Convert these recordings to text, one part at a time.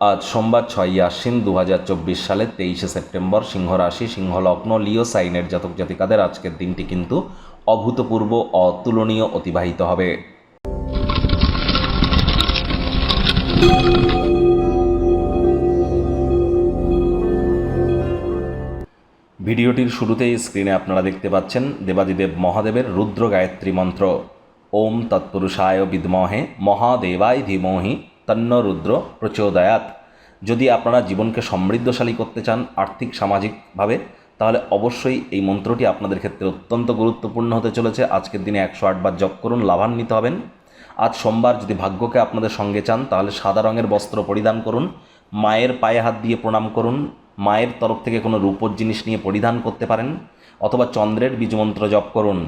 আজ সোমবার ছয়ই আশ্বিন দু হাজার চব্বিশ সালের তেইশে সেপ্টেম্বর সিংহ রাশি সিংহ লগ্ন লিও সাইনের জাতক জাতিকাদের আজকের দিনটি কিন্তু অভূতপূর্ব, অতুলনীয়, অতিবাহিত হবে। ভিডিওটির শুরুতেই স্ক্রিনে আপনারা দেখতে পাচ্ছেন দেবাদিদেব মহাদেবের রুদ্র গায়ত্রী মন্ত্র। ওম তৎপুরুষায় বিদ্মহে মহাদেবায় ধীমহি তন্ন রুদ্র প্রচোদয়াত। যদি আপনারা জীবনকে সমৃদ্ধশালী করতে চান আর্থিক সামাজিকভাবে তাহলে অবশ্যই এই মন্ত্রটি আপনাদের ক্ষেত্রে অত্যন্ত গুরুত্বপূর্ণ হতে চলেছে। আজকের দিনে একশো আটবার জপ করুন, লাভান্বিত হবেন। আজ সোমবার যদি ভাগ্যকে আপনাদের সঙ্গে চান, তাহলে সাদা রঙের বস্ত্র পরিধান করুন, মায়ের পায়ে হাত দিয়ে প্রণাম করুন, মায়ের তরফ থেকে কোনো রূপোর জিনিস নিয়ে পরিধান করতে পারেন, অথবা চন্দ্রের বীজমন্ত্র জপ করুন।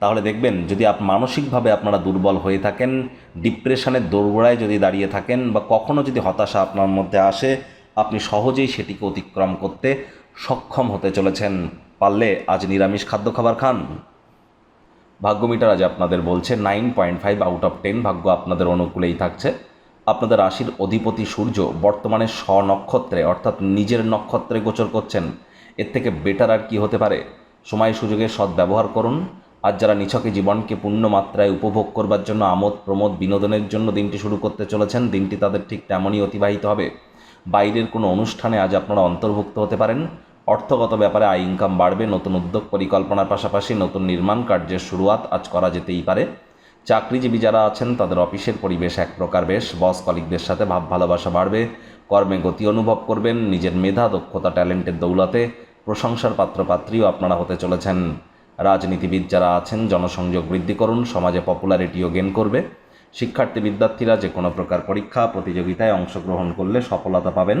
তাহলে দেখবেন, যদি আপ, মানসিকভাবে আপনারা দুর্বল হয়ে থাকেন, ডিপ্রেশনের দোরগোড়ায় যদি দাঁড়িয়ে থাকেন, বা কখনও যদি হতাশা আপনার মধ্যে আসে, আপনি সহজেই সেটিকে অতিক্রম করতে সক্ষম হতে চলেছেন। পারলে আজ নিরামিষ খাদ্য খাবার খান। ভাগ্যমিটার আজ আপনাদের বলছে nine point five out of ten ভাগ্য আপনাদের অনুকূলেই থাকছে। আপনাদের রাশির অধিপতি সূর্য বর্তমানে স্বনক্ষত্রে অর্থাৎ নিজের নক্ষত্রে গোচর করছেন। এর থেকে বেটার আর কি হতে পারে? সময় সুযোগের সদ্ব্যবহার করুন। আজ যারা নিছকে জীবনকে পূর্ণ মাত্রায় উপভোগ করবার জন্য আমোদ, প্রমোদ, বিনোদনের জন্য দিনটি শুরু করতে চলেছেন, দিনটি তাদের ঠিক তেমনই অতিবাহিত হবে। বাইরের কোনো অনুষ্ঠানে আজ আপনারা অন্তর্ভুক্ত হতে পারেন। অর্থগত ব্যাপারে আয় ইনকাম বাড়বে, নতুন উদ্যোগ পরিকল্পনার পাশাপাশি নতুন নির্মাণ কার্যের শুরুয়াত আজ করা যেতেই পারে। চাকরিজীবী যারা আছেন, তাদের অফিসের পরিবেশ এক প্রকার বেশ, বস কলিকদের সাথে ভাব ভালোবাসা বাড়বে, কর্মে গতি অনুভব করবেন, নিজের মেধা, দক্ষতা, ট্যালেন্টের দৌলতে প্রশংসার পাত্রপাত্রীও আপনারা হতে চলেছেন। রাজনীতিবিদ যারা আছেন, জনসংযোগ বৃদ্ধি করুন, সমাজে পপুলারিটিও গেন করবে। শিক্ষার্থী বিদ্যার্থীরা যে কোনো প্রকার পরীক্ষা, প্রতিযোগিতায় অংশগ্রহণ করলে সফলতা পাবেন।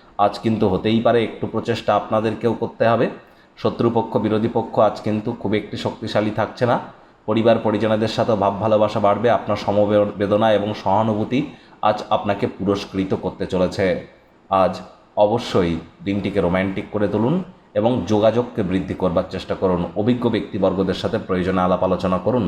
আজ কিন্তু হতেই পারে, একটু প্রচেষ্টা আপনাদেরকেও করতে হবে। শত্রুপক্ষ, বিরোধী পক্ষ আজ কিন্তু খুব একটি শক্তিশালী থাকছে না। পরিবার, পরিজনদের সাথে ভাব ভালোবাসা বাড়বে, আপনার সমবেদনা এবং সহানুভূতি আজ আপনাকে পুরস্কৃত করতে চলেছে। আজ অবশ্যই দিনটিকে রোম্যান্টিক করে তুলুন এবং যোগাযোগকে বৃদ্ধি করবার চেষ্টা করুন। অভিজ্ঞ ব্যক্তিবর্গদের সাথে প্রয়োজনে আলাপ আলোচনা করুন।